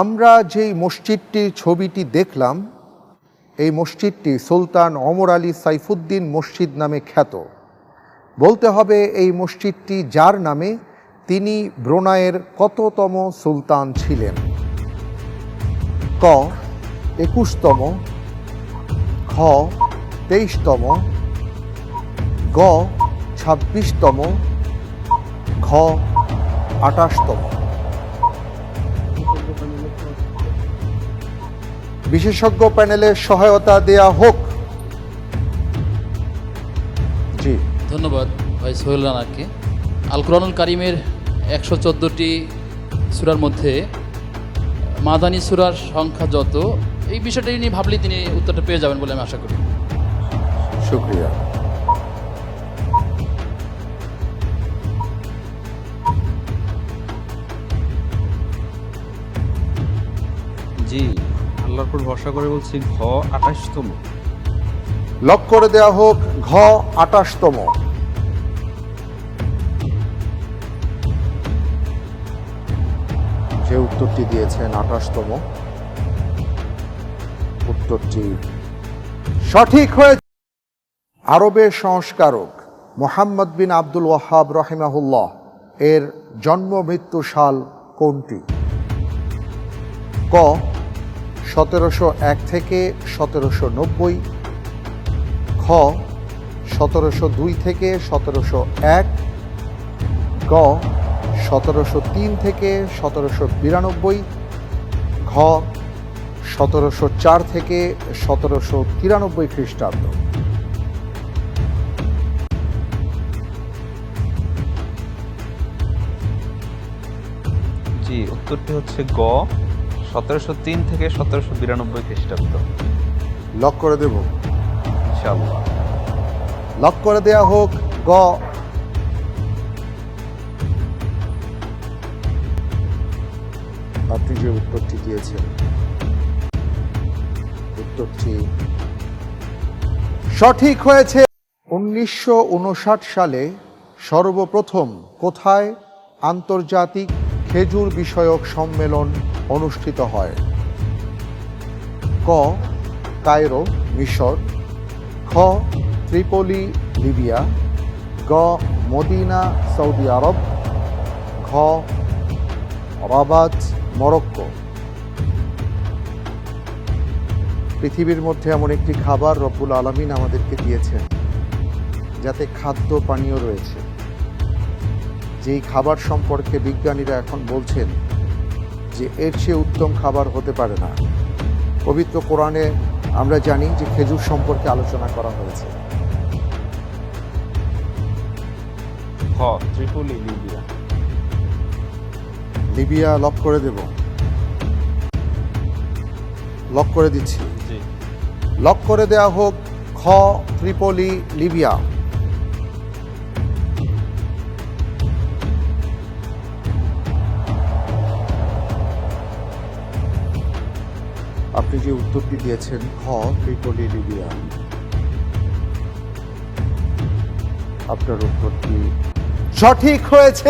আমরা যেই মসজিদটির ছবিটি দেখলাম, এই মসজিদটি সুলতান অমর আলী সাইফুদ্দিন মসজিদ নামে খ্যাত। বলতে হবে এই মসজিদটি যার নামে তিনি ব্রোনায়ের কততম সুলতান ছিলেন। ক, একুশতম, খ, তেইশতম, গ, ছাব্বিশতম, ঘ, আঠাশতম। বিশেষজ্ঞ প্যানেলের সহায়তা দেয়া হোক। জি। ধন্যবাদ ভাই সোহেল রানাকে। আল কোরআনুল কারিমের একশো চোদ্দোটি সুরার মধ্যে মাদানী সুরার সংখ্যা যত এই বিষয়টা নিয়ে ভাবলেই তিনি উত্তরটা পেয়ে যাবেন বলে আমি আশা করি। শুক্রিয়া। আল্লাহর উপর ভরসা করে বলছি, ঘ আঠাশতম। লক করে দেয়া হোক, ঘ আটাশতম যে উত্তরটি দিয়েছেন আঠাশতম, উত্তরটি সঠিক হয়েছে আরবের সংস্কারক মোহাম্মদ বিন আব্দুল ওয়াহাব রহিমাহুল্লাহ, এর জন্ম মৃত্যু সাল কোনটি? ক সতেরোশো এক থেকে সতেরোশো নব্বই, খ, সতেরোশো দুই থেকে সতেরোশো এক, গ, সতেরোশো তিন থেকে সতেরোশো বিরানব্বই, ঘ, সতেরোশো চার থেকে সতেরোশো তিরানব্বই খ্রিস্টাব্দ। জি, উত্তরটি হচ্ছে গ। সতেরোশো তিন থেকে সতেরোশো বিরানব্বই খ্রিস্টাব্দ। লক করে দেব। ইনশাআল্লাহ। লক করে দেয়া হোক গ। আপনি যে উত্তরটি দিয়েছেন উত্তরটি সঠিক হয়েছে। উনিশশো উনষাট সালে সর্বপ্রথম কোথায় আন্তর্জাতিক খেজুর বিষয়ক সম্মেলন অনুষ্ঠিত হয়। ক, কায়রো, মিশর। খ, ত্রিপোলি, লিবিয়া। গ, মদিনা, সৌদি আরব। ঘ, রাবাত, মরক্কো। পৃথিবীর মধ্যে এমন একটি খাবার রব্বুল আলমিন আমাদেরকে দিয়েছেন, যাতে খাদ্য পানীয় রয়েছে। যেই খাবার সম্পর্কে বিজ্ঞানীরা এখন বলছেন যে এর চেয়ে উত্তম খাবার হতে পারে না। পবিত্র কোরআনে আমরা জানি যে খেজুর সম্পর্কে আলোচনা করা হয়েছে। খ ত্রিপুলি লিবিয়া। লিবিয়া লক করে দেব। লক করে দিচ্ছি। লক করে দেয়া হোক খ ত্রিপলি লিবিয়া। আপনি যে উত্তরটি দিয়েছেন খ ত্রিপলি লিবিয়া। আপনার উত্তরটি? সঠিক হয়েছে।